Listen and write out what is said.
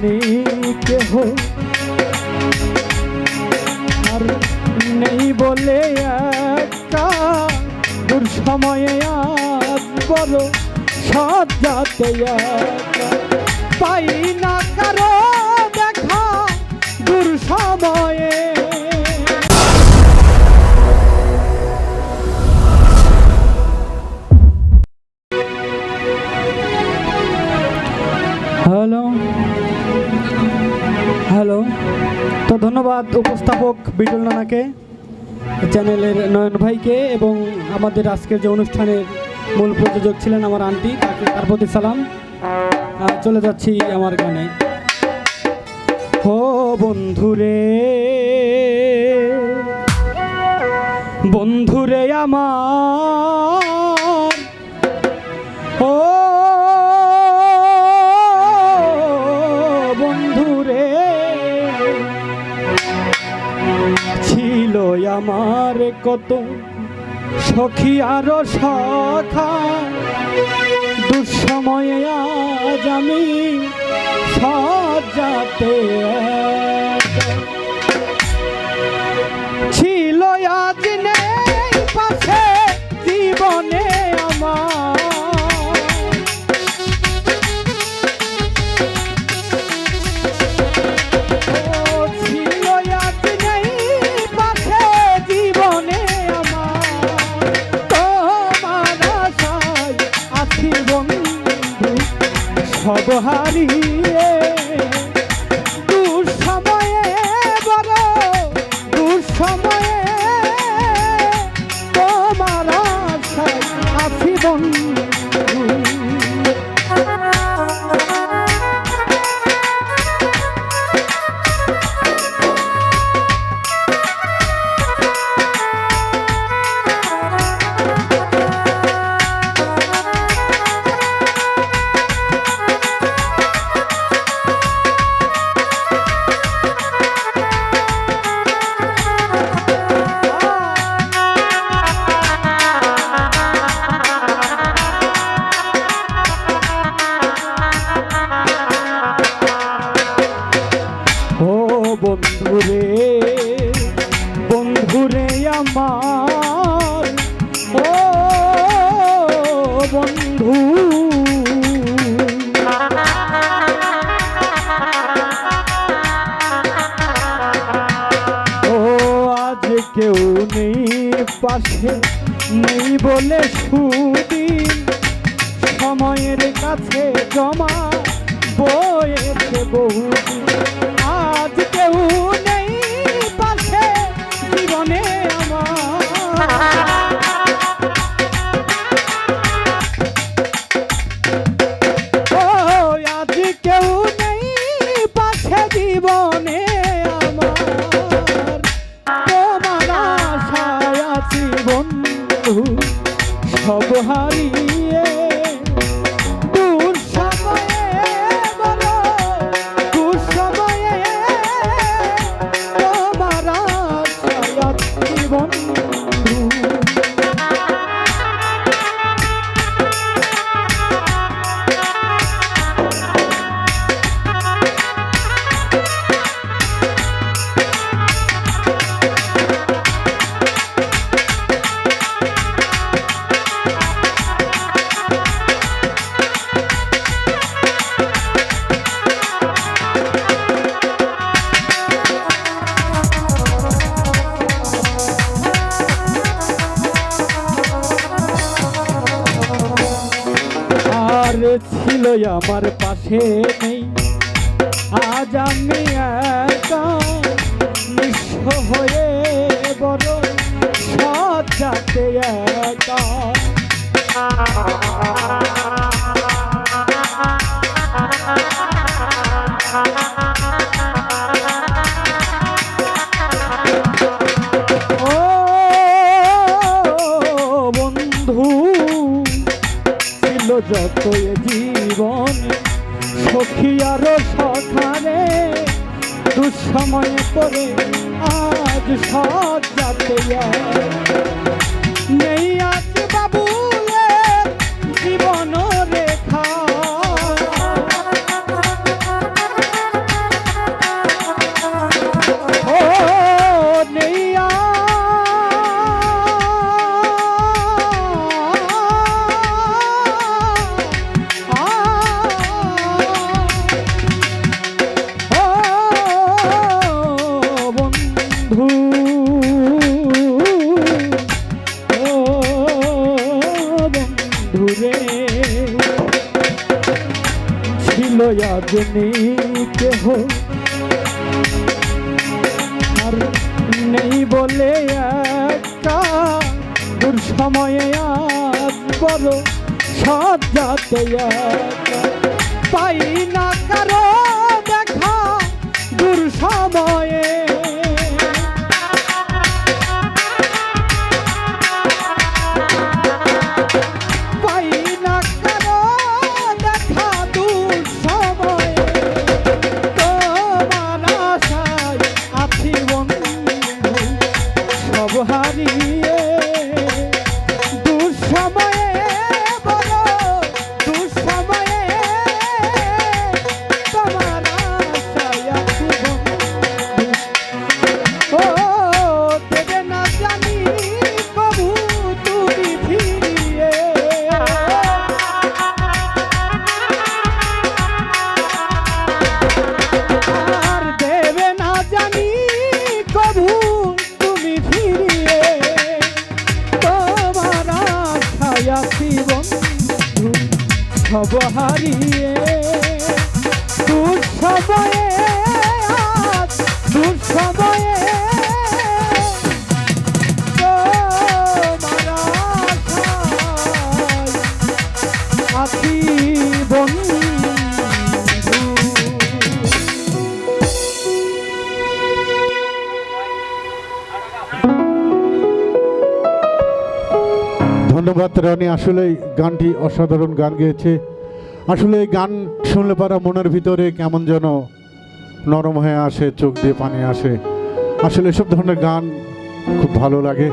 নেই কেহ? আর নেই বলে একা। দূর সময়ে আজ বড় সজ্জাতে একা। পাই না কারও দেখা দূর সময়ে। হ্যালো? ধন্যবাদ উপস্থাপক বিটুল নানাকে, চ্যানেলের নয়ন ভাইকে এবং আমাদের আজকের যে অনুষ্ঠানের মূল প্রযোজক ছিলেন আমার আন্টি, তাকে তার প্রতি সালাম। চলে যাচ্ছি আমার গানে। ও বন্ধুরে বন্ধুরে আমার কত সখী আরও সখা। দুঃসময়ে আজ আমি সজ্জাতে সব হারিয়ে দুঃসময়ে বড় দুঃসময়ে তোমার আশায় আছি পাশে নেই বলে সুদিন। সময়ের কাছে জমা বয়েছে বহুদিন। আজ কেউ নেই পাশে, জীবনে আমার। সব হারিয়ে আমার পাশে নেই। আজ আমি একা নিঃস্ব হয়ে বড় সজ্জাতে একা। যত দুঃসময়ে পরে আজ সজ্জাতে নেই। লয়া জনি কেহ। আর নেই বলে একা দূর সময়ে আজ বড় সাজাতে পাই না কারও দেখা দূর সময়ে আছি বন্ধু সব হারিয়ে দুঃসময়ে দুঃসময়ে আছি ধন্যবাদ রানী। আসলে গানটি অসাধারণ গান গেয়েছে। আসলে এই গান শুনলে পারা মনের ভিতরে কেমন যেন নরম হয়ে আসে, চোখ দিয়ে পানি আসে। আসলে এসব ধরনের গান খুব ভালো লাগে।